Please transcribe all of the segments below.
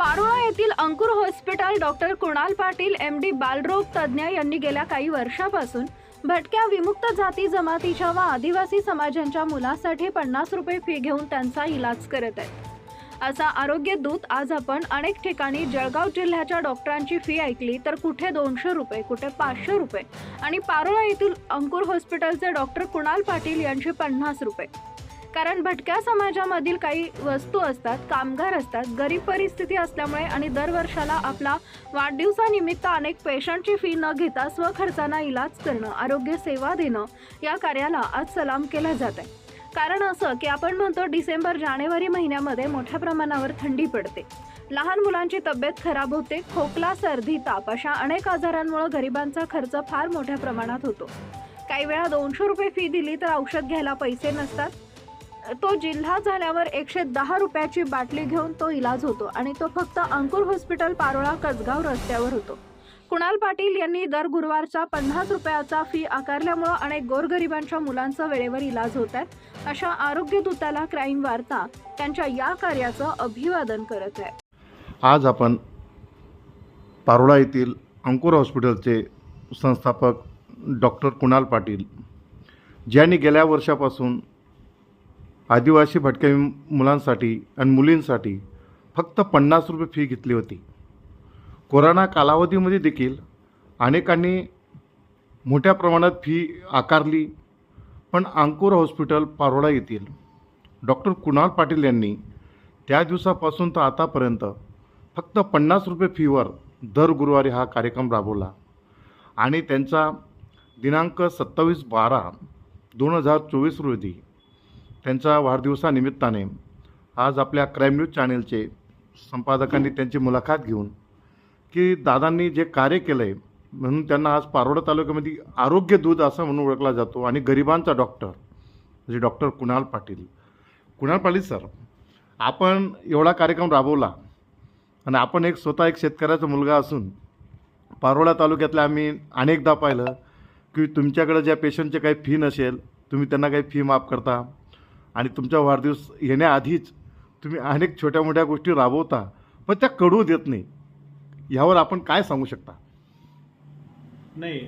येथील Ankur hospital doctor Kunal Patil M D बालरोग तज्ज्ञ यांनी गेल्या काही वर्षापासून भटक्या विमुक्त जाती जमातीच्या व आदिवासी समाजांच्या मुलासाठी पन्नास रुपये फी घेऊन त्यांचा इलाज करत आहेत. असा आरोग्य दूत आज आपण अनेक ठिकाणी जळगाव जिल्ह्याच्या डॉक्टरांची फी ऐकली तर कुठे दोनशे रुपये कुठे पाचशे रुपये आणि पारोळा येथील अंकुर हॉस्पिटलचे डॉक्टर कुणाल पाटील यांचे पन्नास रुपये. कारण भटक्या समाजामधील काही वस्तू असतात कामगार असतात गरीब परिस्थिती असल्यामुळे आणि दरवर्षाला आपला वाढदिवसानिमित्त अनेक पेशंटची फी न घेता स्वखर्चाना इलाज करणं आरोग्य सेवा देणं या कार्याला आज सलाम केला जात आहे कारण असं की आपण म्हणतो डिसेंबर जानेवारी महिन्यामध्ये मोठ्या प्रमाणावर थंडी पडते. लहान मुलांची तब्येत खराब होते खोकला सर्दी ताप अशा अनेक आजारांमुळे गरिबांचा खर्च फार मोठ्या प्रमाणात होतो. काही वेळा दोनशे रुपये फी दिली तर औषध घ्यायला पैसे नसतात तो जिल्हा झाल्यावर एकशे दहा रुपयाची बाटली घेऊन तो इलाज होतो आणि तो फक्त अंकुर हॉस्पिटल पारोळा कसगाव रस्त्यावर होतो. कुणाल पाटील यांनी दर गुरुवारचा पन्नास रुपयाचा फी आकारल्यामुळं अनेक गोरगरिबांच्या मुलांचा वेळेवर इलाज होत आहे. अशा आरोग्य दूताला क्राईम वार्ता त्यांच्या या कार्याचं अभिवादन करत आहे. आज आपण पारोळा येथील अंकुर हॉस्पिटलचे संस्थापक डॉक्टर कुणाल पाटील ज्यांनी गेल्या वर्षापासून आदिवासी भटक्या मुलांसाठी आणि मुलींसाठी फक्त पन्नास रुपये फी घेतली होती. कोरोना कालावधीमध्ये देखील अनेकांनी मोठ्या प्रमाणात फी आकारली पण अंकुर हॉस्पिटल पारोळा येथील डॉक्टर कुणाल पाटील यांनी त्या दिवसापासून तर आतापर्यंत फक्त पन्नास रुपये फीवर दर गुरुवारी हा कार्यक्रम राबवला आणि त्यांचा दिनांक सत्तावीस बारा दोन हजार चोवीस रोजी त्यांच्या वाढदिवसानिमित्ताने आज आपल्या क्राईम न्यूज चॅनेलचे संपादकांनी त्यांची मुलाखत घेऊन की दादांनी जे कार्य केलं आहे म्हणून त्यांना आज पारोडा तालुक्यामध्ये आरोग्य दूध असं म्हणून ओळखला जातो आणि गरिबांचा डॉक्टर म्हणजे डॉक्टर कुणाल पाटील. कुणाल पाटील सर आपण एवढा कार्यक्रम राबवला आणि आपण एक स्वतः एक शेतकऱ्याचा मुलगा असून पारोळा तालुक्यातल्या आम्ही अनेकदा पाहिलं की तुमच्याकडं ज्या पेशंटचे काही फी नसेल तुम्ही त्यांना काही फी माफ करता. आणि तुमचा वाढदिवस येण्याआधीच तुम्ही अनेक छोट्या मोठ्या गोष्टी राबवता पण त्या कळू देत नाही. ह्यावर आपण काय सांगू शकता? नाही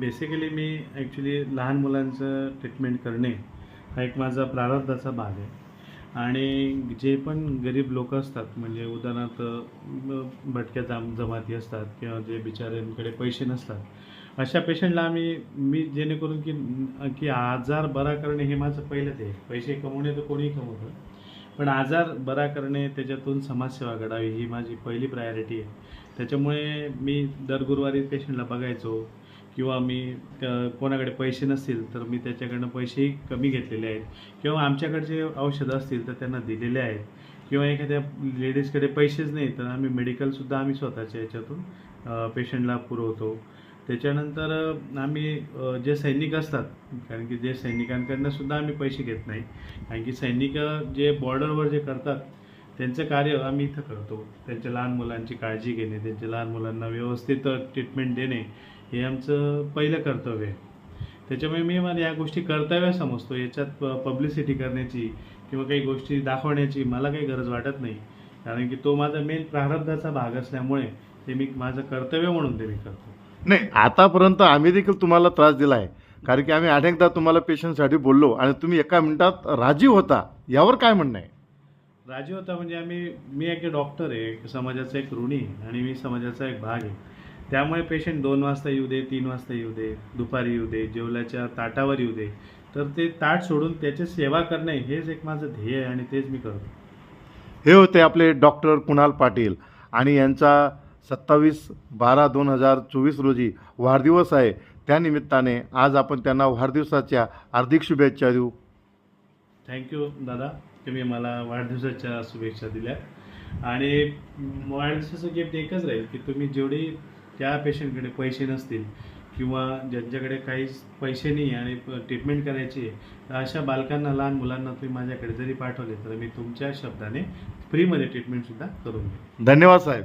बेसिकली मी ॲक्च्युली लहान मुलांचं ट्रीटमेंट करणे हा एक माझा प्रारब्धाचा भाग आहे. आणि जे पण गरीब लोक असतात म्हणजे उदाहरणार्थ भटक्या जाम जमाती असतात किंवा जे बिचाऱ्यांकडे पैसे नसतात अशा पेशंटला आम्ही मी जेणेकरून की की आजार बरा करणे हे माझं पहिलंच आहे. पैसे कमवणे तर कोणीही कमवतं. पण आजार बरा करणे त्याच्यातून समाजसेवा घडावी ही माझी पहिली प्रायोरिटी आहे. त्याच्यामुळे मी दर गुरुवारी पेशंटला बघायचो किंवा मी कोणाकडे पैसे नसतील तर मी त्याच्याकडनं पैसेही कमी घेतलेले आहेत. किंवा आमच्याकडचे औषधं असतील तर त्यांना दिलेले आहेत. किंवा एखाद्या लेडीजकडे पैसेच नाही तर आम्ही मेडिकलसुद्धा आम्ही स्वतःच्या याच्यातून पेशंटला पुरवतो. त्याच्यानंतर आम्ही जे सैनिक असतात कारण की जे सैनिकांकडनं सुद्धा आम्ही पैसे घेत नाही. कारण की सैनिक जे बॉर्डरवर जे करतात त्यांचं कार्य आम्ही इथं करतो. त्यांच्या लहान मुलांची काळजी घेणे त्यांच्या लहान मुलांना व्यवस्थित ट्रीटमेंट देणे हे आमचं पहिलं कर्तव्य आहे. त्याच्यामुळे मी मला या गोष्टी कर्तव्य समजतो. याच्यात पब्लिसिटी करण्याची किंवा काही गोष्टी दाखवण्याची मला काही गरज वाटत नाही. कारण की तो माझा मेन प्रारब्धाचा भाग असल्यामुळे ते मी माझं कर्तव्य म्हणून ते मी करतो. नाही. आतापर्यंत आम्ही देखील तुम्हाला त्रास दिला आहे कारण की आम्ही अनेकदा तुम्हाला पेशंटसाठी बोललो आणि तुम्ही एका मिनिटात राजीव होता. यावर काय म्हणणं आहे? राजीव होता म्हणजे आम्ही मी एक डॉक्टर आहे एक समाजाचा एक ऋणी आहे आणि मी समाजाचा एक भाग आहे. त्यामुळे पेशंट दोन वाजता येऊ दे तीन वाजता येऊ दे दुपारी येऊ दे जेवल्याच्या ताटावर येऊ दे. तर ते ताट सोडून त्याची सेवा करणे हेच एक माझं ध्येय आहे आणि तेच मी करतो. हे होते आपले डॉक्टर कुणाल पाटील आणि यांचा सत्तावीस बारा दोन हजार चोवीस रोजी वाढदिवस आहे. त्यानिमित्ताने आज आपण त्यांना वाढदिवसाच्या हार्दिक शुभेच्छा देऊ. थँक्यू दादा. तुम्ही मला वाढदिवसाच्या शुभेच्छा दिल्या आणि वाढदिवसाचं गिफ्ट एकच राहील की तुम्ही जेवढी त्या पेशंटकडे पैसे नसतील किंवा ज्यांच्याकडे काही पैसे नाही आणि ट्रीटमेंट करायची आहे तर अशा बालकांना लहान मुलांना तुम्ही माझ्याकडे जरी पाठवले तर मी तुमच्या शब्दाने फ्रीमध्ये ट्रीटमेंटसुद्धा करून देईन. धन्यवाद साहेब.